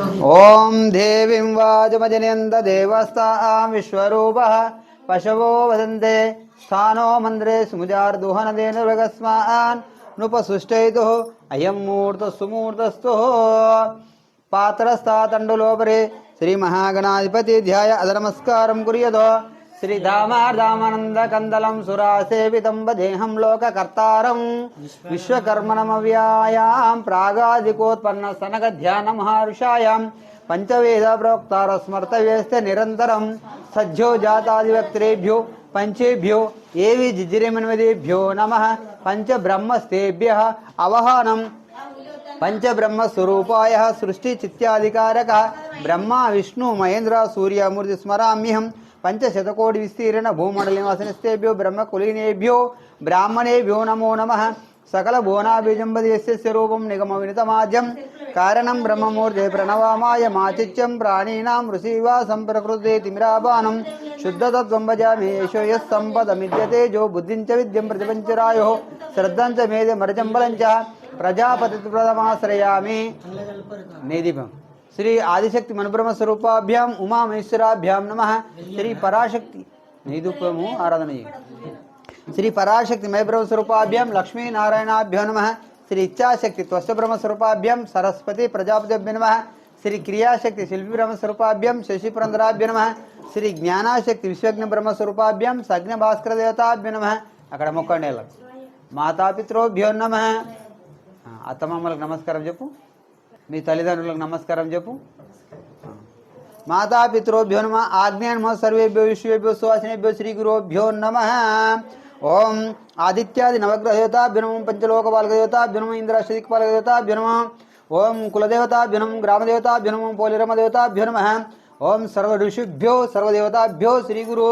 ॐ देवीं वाजमजनयन्त देवस्तां विश्वरूपः पशवो वदन्ते स्थानो मन्द्रे स्मुजार्दुहनदेन मृगस्मान् नुपसुष्टयितुः अयं मूर्तस्सुमूर्तस्तु पात्रस्तातण्डुलोपरे श्रीमहागणाधिपति ध्याय अधनमस्कारं कुर्यत శ్రీధామార్ధామానందకందలం సురాసేవితం వదేహం లోకకర్తారం విశ్వకర్మణమవ్యాయాం ప్రాగాదికోత్పన్న సనక ధ్యాన మహర్షాయాం పంచవేద ప్రోక్తార స్మర్త వేస్తే నిరంతరం సజ్జో జాతాదివక్త్రేభ్యో పంచేభ్యో ఏవి జిజిరిమన్వదేభ్యో నమ పంచ పంచబ్రహ్మస్తేభ్య అవహానం పంచబ్రహ్మస్వరూపాయ సృష్టిచిత్యాధికారక బ్రహ్మ విష్ణు మహేంద్ర సూర్యమూర్తి స్మరామ్యహం పంచశతకోటి విస్తీర్ణ భూమండలివాసనస్తేభ్యో బ్రహ్మకులీనేభ్యో బ్రాహ్మణేభ్యో నమో నమ. సకల భువనాబీజంబదియస్య రూపం నిగమ వినితమాద్యం కారణం బ్రహ్మమూర్తే ప్రణవామాయ మాచిత్యం ప్రాణీనాం ఋషివాసం ప్రకృతే తిమిరాపానం శుద్ధతత్వం భజామి యశో యः సంపదమిద్యతే జో బుద్ధిం చ విద్యం ప్రతిపంచరాయో. శ్రద్ధం చ మేధే మరజంబలం చ ప్రజాపతిప్రదమాశ్రయామి నేదీపం శ్రీ ఆదిశక్తి మనుబ్రహ్మ స్వరూపాభ్యాం ఉమామేశ్వరాభ్యాం నమ శ్రీ పరాశక్తి నేదూపము ఆరాధన చేయండి శ్రీ పరాశక్తి మయబ్రహ్మ స్వరూపాభ్యాం లక్ష్మీనారాయణాభ్యో నమ శ్రీ ఇచ్ఛాశక్తి త్వస్త బ్రహ్మ స్వరూపాభ్యాం సరస్వతి ప్రజాపతిభ్య నమ శ్రీ క్రియాశక్తి శిల్పి బ్రహ్మ స్వరూపాభ్యాం శశిపురంధరాభ్య నమ శ్రీ జ్ఞానాశక్తి విశ్వజ్ఞ బ్రహ్మ స్వరూపాభ్యాం సజ్ఞ భాస్కర దేవతాభ్య నమ అక్కడ మొక్కండి వెళ్ళ మాతాపిత్రోభ్యో నమ అత్తమామలకు నమస్కారం చెప్పు మీ తల్లిదండ్రులకు నమస్కారం చెప్పు మాతాపితృభ్యో నమ ఆజ్ఞా నమ సర్వేభ్యో విశ్వేభ్యో సువాసినేభ్యో శ్రీ గురుభ్యో నమ ఓం ఆదిత్యాది నవగ్రహదేవతాభ్యో నమ పంచలోకపాలకదేవతాభ్యో నమ ఇంద్రాష్టదిక్పాలకదేవతాభ్యో నమ ఓం కులదేవతాభ్యో నమ గ్రామదేవతాభ్యో నమ పోలిరమదేవతాభ్యో నమ ఓం సర్వ ఋషిభ్యో సర్వదేవతాభ్యో శ్రీ గురు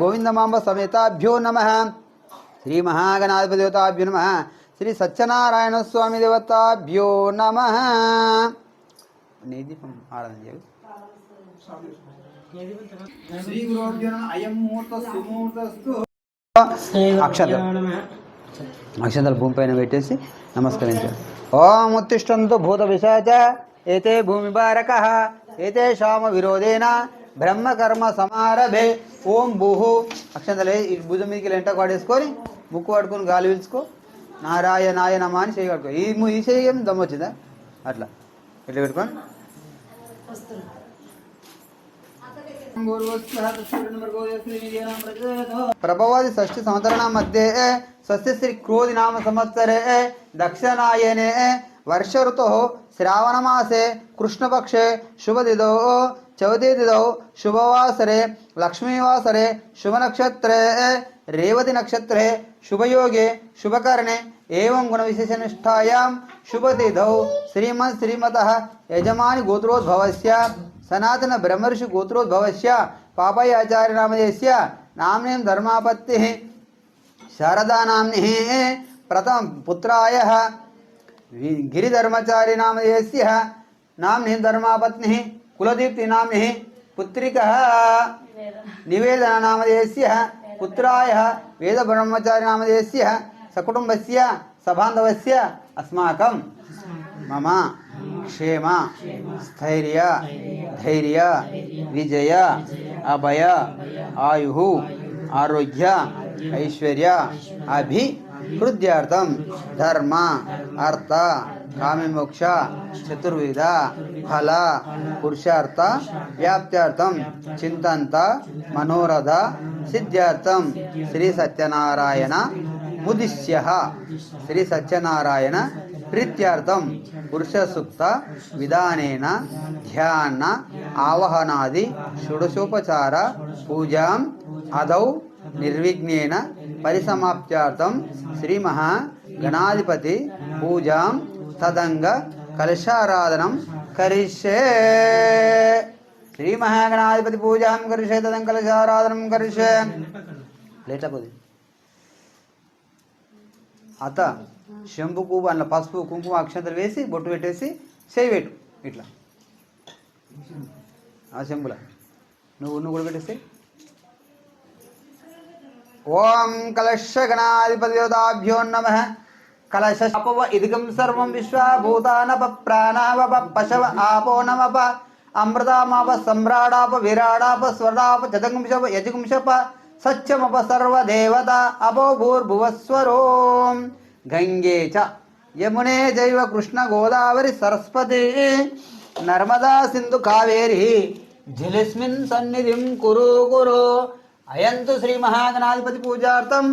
గోవిందమాంబ సమేతాభ్యో నమ శ్రీ మహాగణాధిపదేవతాభ్యో నమ శ్రీ సత్యనారాయణ స్వామి దేవతాభ్యో నమ. దీపం ఆరాధన చేయాలి. శ్రీ గురుభ్యో అయం ముహూర్త సుముహూర్తస్తు. అక్షంతలు. అక్షంతలు భూమి పైన పెట్టేసి నమస్కరించారు ఓం ఉత్తిష్టంతు భూత విశాచ. ఏతే భూమి బారక ఏతే శామ విరోధేన. బ్రహ్మ కర్మ సమారభే. ఓం భూహు. అక్షంతలే భుజం మీదకి లెంట పడేసుకొని ముక్కు పట్టుకొని గాలి పీల్చుకో. నారాయణాయ నమ అని చేయి కట్టుకో. ఈ ఈ చేయి ఏం దమ్ము వచ్చిందా? అట్లా. ఎట్లా పెట్టుకొని ప్రభవాది షష్ఠి సంవత్సరణ మధ్య స్వస్తి శ్రీ క్రోధి నామ సంవత్సరే దక్షిణాయనే వర్ష ఋతో శ్రావణమాసే కృష్ణపక్షే శుభదిదో చవతి తిథౌ శుభవాసరే లక్ష్మీవాసరే శుభనక్షత్రే रेवती नक्षत्रे शुभयोगे शुभकर्णे एवं गुण विशेष निष्ठायां शुभतिथौ श्रीमद श्रीमतः यजमान गोत्रोद्भव सनातन ब्रह्मर्षि गोत्रोद्भव पापाय आचार्य नाम नाम धर्मापत्ति शारदा नाम प्रथम पुत्रायः गिरिधर्मचारी नाम नाम धर्मापत्नी कुलदीप्ति नाम पुत्रिक निवेदना। नाम पुत्रायः से सकुटुम्बस्य से अस्माक मम क्षेम, स्थर्य, धैर्य, विजय, अभय, आयु, आरोग्य, ऐश्वर्य, अभिवृद्ध्यर्थं धर्म, अर्थ కామమోక్ష చతుర్విధ ఫల పురుషార్థ వ్యాప్త్యర్థం చింతంత మనోరథ సిద్ధ్యార్థం. శ్రీ సత్యనారాయణ ముదిశ్య. శ్రీ సత్యనారాయణ ప్రీత్యార్థం. పురుషసూక్త విధానేన ధ్యాన ఆవహనాది షుడశోపచార పూజాం అదౌ నిర్విఘ్నేన పరిసమాప్త్యార్థం. శ్రీ మహా గణాధిపతి పూజాం తదంగ కలశారాధనం కరిష్యే శ్రీ మహాగణాధిపతి పూజాం కరిషే తదం కలశారాధనం కరిషే. లేట్లా పోది. అత శంభుకు అందులో పసుపు కుంకుమ అక్షంతలు వేసి బొట్టు పెట్టేసి చేయి పెట్టు. ఇట్లా. ఆ శంభుల. నువ్వు నువ్వు కూడా పెట్టేసి ఓం కలశ గణాధిపతి దేవతాభ్యో నమ. కలశపవ ఇదిగం సర్వం విశ్వభూతానప ప్రాణావప పశవ ఆపో నమప. అమృతమాప సమ్రాడాప విరాడాప స్వరాప జతంశప యజుంశప సత్యమప సర్వదేవత అపో భూర్భువస్వరో గంగే చ యమునే జైవ కృష్ణ గోదావరి సరస్వతి. నర్మదా సింధు కావేరి జలస్మిన్ సన్నిధిం కురు కురు. అయంతు శ్రీ మహాగణాధిపతి పూజార్థం.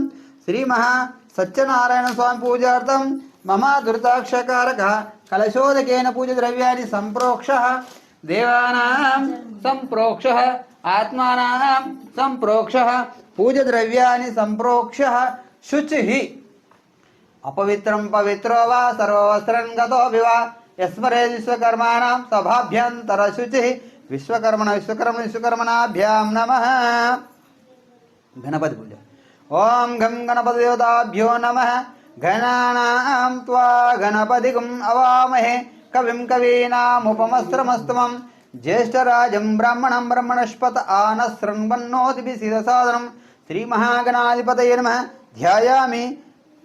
శ్రీ మహా సత్యనారాయణ స్వామి పూజార్థం మమ ధృతాక్షకారక కలశోదకేన పూజ ద్రవ్యాన్ని సంప్రోక్ష దేవానాం సంప్రోక్ష ఆత్మానాం సంప్రోక్ష పూజ ద్రవ్యాన్ని సంప్రోక్ష శుచి అపవిత్రం పవిత్రో వా సర్వవస్త్రం గతోపి వా యస్మరే విశ్వకర్మాణం సభాభ్యంతర శుచి విశ్వకర్మణ విశ్వకర్మ విశ్వకర్మణాభ్యాం నమ గణపతి పూజ ఓం గం గణపతి దేవతాభ్యో నమ. గణానాం త్వా గణపతిగుం అవామహే. కవిం కవీనాముపమస్త్రమస్తమం. జ్యేష్ఠరాజం బ్రాహ్మణం బ్రహ్మణస్పత ఆన శృణ్వన్నోతిభి సిధసాదనం శ్రీ మహాగణాధిపతయ నమ. ధ్యాయామి.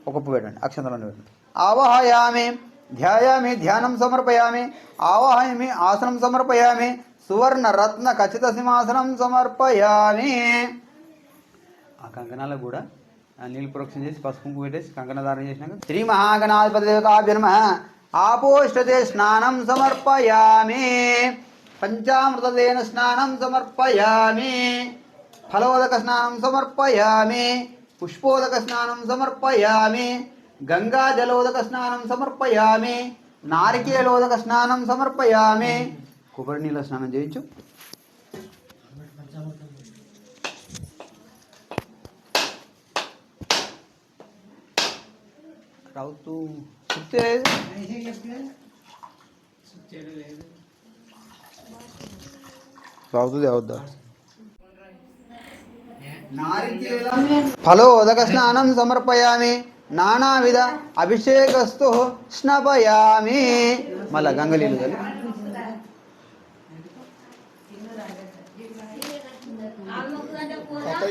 ఒకప్పు పెట్టండి అక్షంతలను పెట్టండి. ఆవాహయామి. ధ్యాయామి ధ్యానం సమర్పయామి. ఆవాహయామి ఆసనం సమర్పయామి. సువర్ణ రత్న ఖచ్చిత సింహాసనం సమర్పయామి. ఆ కంకణాలకు కూడా నీళ్ళు ప్రోక్షణ చేసి పసుపు పెట్టేసి కంకణ ధారణ చేసినాక శ్రీ మహాగణాధిపతి దేవతాభ్య ఆపోష్టతే స్నానం సమర్పయామి. పంచామృతదేన స్నానం సమర్పయామి. ఫలోదక స్నానం సమర్పయామి. పుష్పోదక స్నానం సమర్పయామి. గంగా జలోదక స్నానం సమర్పయామి. నారికేలోదక స్నానం సమర్పయామి. కొబ్బరి నీళ్ళ స్నానం చేయించు. రావుతూ చెప్తే రావుతుంది అవద్దా ఫలోదక స్నానం సమర్పయామి. నానావిధ అభిషేకస్తు స్నపయామి. మళ్ళా గంగలీలు కలిపి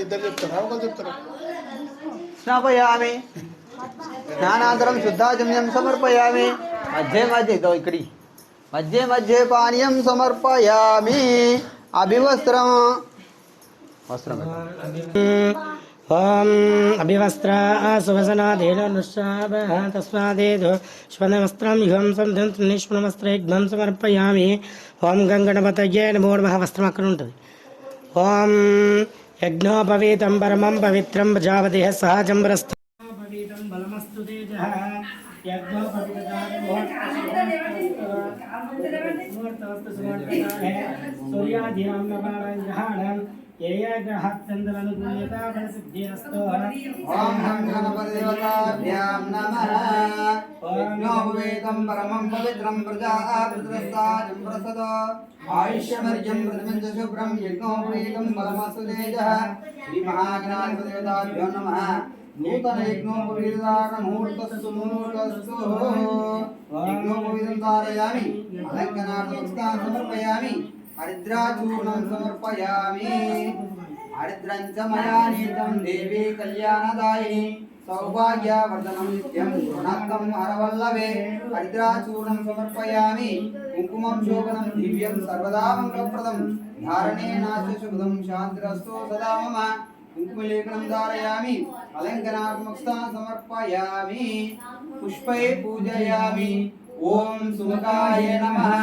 ఇద్దరు చెప్తారా? ఒకరు చెప్తారా? స్నాపయామి. స్నానాంతరం శుద్ధాచమ్యం సమర్పయామి. మధ్య మధ్య ఇదో ఇక్కడి. మధ్య మధ్య పానీయం సమర్పయామి. అభివస్త్రం. వస్త్రం ఓం అభివస్త్ర సువసనాదేనుషాభ తస్మాదేదు శ్వనవస్త్రం యుగం సంధం నిష్మనవస్త్రయుగ్మం సమర్పయామి. ఓం గంగణపతయ్యే నమో వస్త్రం అక్కడ ఉంటుంది. ఓం యజ్ఞోపవీతం పరమం పవిత్రం ప్రజాపతి సహజం పవితం একদম কবিতা যার মোহর মোহর నూతన యజ్ఞోపవేదాక ముహూర్తస్సు ముహూర్తస్సు యజ్ఞోపవేదం ధారయామి అలంకనార్థం సమర్పయామి హరిద్రాచూర్ణం సమర్పయామి. హరిద్రంచ మయా నీతం దేవి కళ్యాణదాయిని సౌభాగ్యవర్ధనం నిత్యం గుణాత్తం హరవల్లవే హరిద్రాచూర్ణం సమర్పయామి కుంకుమం శోభనం దివ్యం సర్వదా మంగళప్రదం. ధారణే నాస్య శుభదం శాంతిరస్తో సదా మమ. కుంకుమలేఖనం ధారయామి అలంకనాత్మక సమర్పయామి పుష్పై పూజయామి ఓం సుముఖాయ నమః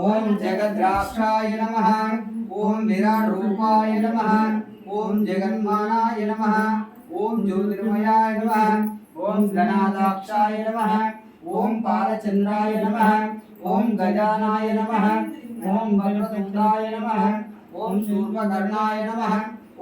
ఓం జగద్రాక్షాయ నమః ఓం విరాట్ రూపాయ నమః ఓం జగన్మానాయ నమః ఓం జ్యోతిర్మయాయ నమః ఓం గణాదాక్షాయ నమః ఓం పాలచంద్రాయ నమః ఓం గజానాయ నమః ఓం వక్రతుండాయ నమః ఓం శూర్పకర్ణాయ నమః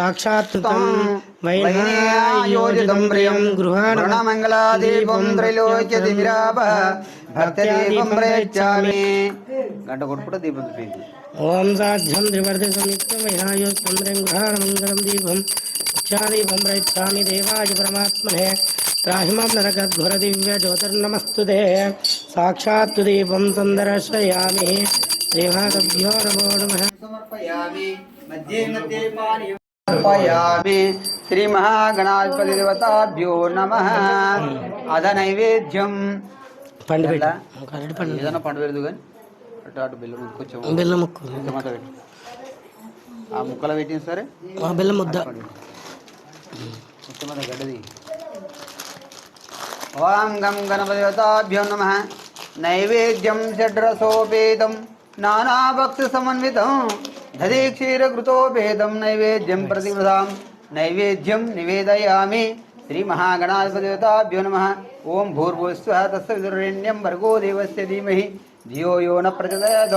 ధూపమాగ్రాపయామి సాక్షాత్ వైనాయోజితం ప్రియం గృహాణ గృహమంగళాదీపం త్రైలోక్యతిమిరాప భక్తదీపం ప్రయచ్చామి గంట కొట్టుకుంటే దీపం చూపింది ఓం సాధ్యం త్రివర్ధ సమిత్యం వైనాయోజితం ప్రియం గృహాణ మంగళం దీపం రక్షాదీపం ప్రయచ్చామి దేవాయ పరమాత్మనే త్రాహిమాం నరకద్ఘుర దివ్య జ్యోతిర్నమస్తుతే సాక్షాత్తు దీపం సందర్శయామి. శ్రీమాతభ్యో నమో నమః. సమర్పయామి మధ్యే మధ్యే సమర్పయామి శ్రీ మహాగణాధిపతి దేవతాభ్యో నమ. అధ నైవేద్యం. పండు ఏదైనా పండు పెడదు కానీ అటు అటు బెల్లం కొంచెం బెల్లం ముక్కు. కొంచెం అంతా పెట్టు. ఆ ముక్కలు పెట్టిన సరే? ఆ బెల్లం ముద్ద. కొంచెం గడ్డది. ఓం గం గణపతివతాభ్యో నమ. నైవేద్యం షడ్రసోపేతం. నానాభక్తి సమన్వితం. दधिक्षीरकृतो भेदं नैवेद्यं प्रतिवृधां नैवेद्यं निवेदयामि। श्रीमहागणाधिपतिदेवताभ्यो नमः। ॐ भूर्भुवस्वः तस्य विदुरेण्यं भर्गो देवस्य धीमहि। धियो यो न प्रचोदयात्।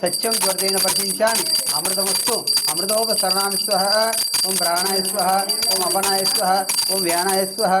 सत्यं त्वर्तेन प्रसिञ्चान् अमृतमस्तु। अमृतोपसरणां स्वः ॐ प्राणाय स्वः ॐ अपनाय स्वः ॐ व्यानाय स्वः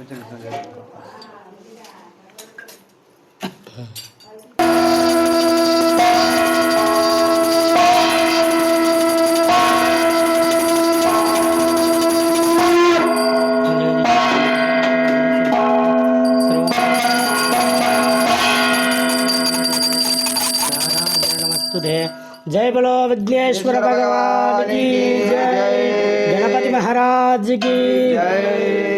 こちらのやつと。で जय बोलो विघ्नेश्वर भगवान की जय गणपति महाराज की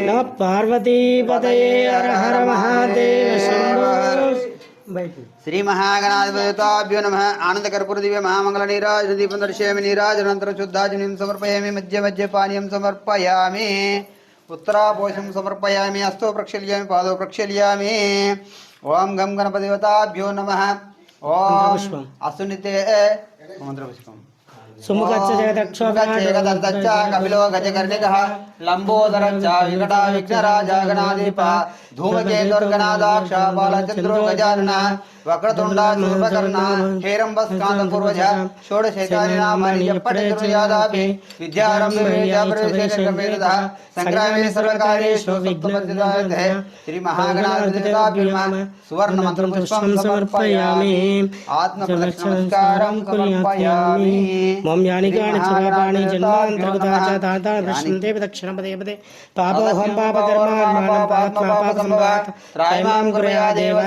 नम पार्वती पतये हर हर महादेव श्री महागणाधिपताभ्यो आनंद कर्पूर दिव्य महामंगल नीराज दीपं दर्शयामि नीराज अनन्तरं शुद्धाजनिं समर्पयामि। मध्य मध्य पानीयं समर्पयामि। उत्तरापोषं समर्पयामि। अस्तो प्रक्षालयामि। पादौ प्रक्षालयामि। ओम गम गणपतिवताभ्यो नमः। ॐ असुनिते सुमुखच्च जगदक्षोभ्यच्च कपिलो गजकर्णिकः लम्बोदरच्च विकटा विघ्नराजा गणाधिपा धूमकेतुर्गणादाक्ष बालचन्द्रो गजाननः గణాధిప ధూమకేతుర్గణాదాక్ష బాలచంద్రో గజానన వక్రతుండా శూర్పకర్ణ హేరంబస్కాంత పూర్వజ షోడశేతాని నామాని ఎప్పటి దుర్యాదాపి విద్యారంభేద సంగ్రామే సర్వకార్యేషు సప్తమసిద్ధార్థే శ్రీ మహాగణాధిపతిభ్యో నమః సువర్ణ మంత్రం పుష్పం సమర్పయామి ఆత్మ నమస్కారం సమర్పయామి మం యాని కాని చరాపాణి జన్మాంతర్గతా చ తాతా దర్శంతే దక్షిణ పదే పదే పాపోహం పాపకర్మాణం పాత్మా పాపసంభాత్ త్రైమాం కురయా దేవ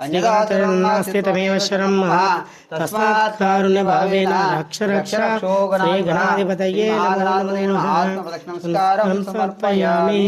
अन्यगातरन्नास्तितमेव शरणं तस्मात् कारुण्यभावेन रक्ष रक्ष श्रीगणाधिपतये नमः आत्मप्रदक्षिणं समर्पयामि।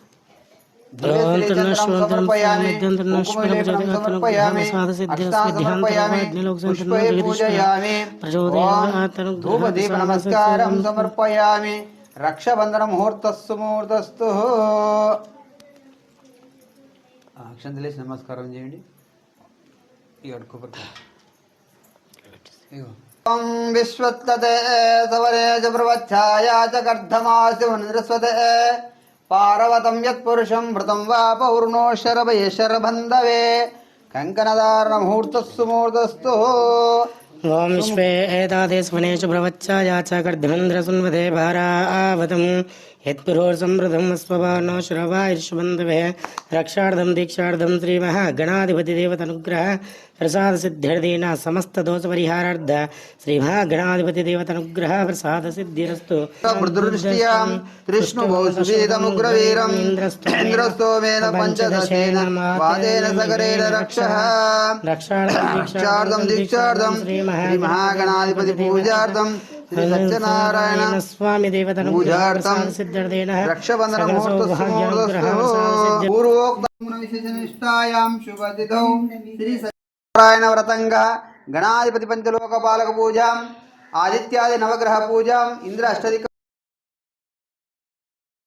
నమస్కారం సమర్పయామి రక్షబంధన ముహూర్తస్సు ముహూర్తస్తు అక్షంతలేసి నమస్కారం చేయండి ఇక ఇగో విశ్వత్తతే సవరే చ ప్రవచ్ఛాయా చ పార్వతం యత్పురుషం భృతం వా పౌర్ణో శరభయ శరబంధవే కంకణధారణ ముహూర్తస్సు ముహూర్తస్తు ఓం విశ్వే ఏతాదేశవనేషు ప్రవచ్చాయా చ కర్ధమేంద్రసున్వదే భారావతం. యత్పురోర్సమృతం స్వభానో శ్రవాయుష్బంధవే రక్షార్థం దీక్షార్థం శ్రీమహాగణాధిపతిదేవతనుగ్రహ ప్రసాద సిద్ధిర్దీన సమస్త దోష పరిహారార్థ శ్రీమహాగణాధిపతిదేవతనుగ్రహ ప్రసాద సిద్ధిరస్తు మృదుదృష్ట్యాం కృష్ణుభౌసువేదముగ్రవీరం ఇంద్రస్తోమేన పంచదశేన వాదేన సగరేణ సత్యనారాయణ స్వామి దేవతను పూజార్థం సిద్ధిర్దీన రక్షబంధన పూర్వోక్తమున విశేషనిష్టాయాం శుభతిథౌ శ్రీ సత్యనారాయణ వ్రతంగా గణాధిపతి పంచలోక పాలక పూజాం ఆదిత్యాది నవగ్రహ పూజాం ఇంద్ర అష్టదిక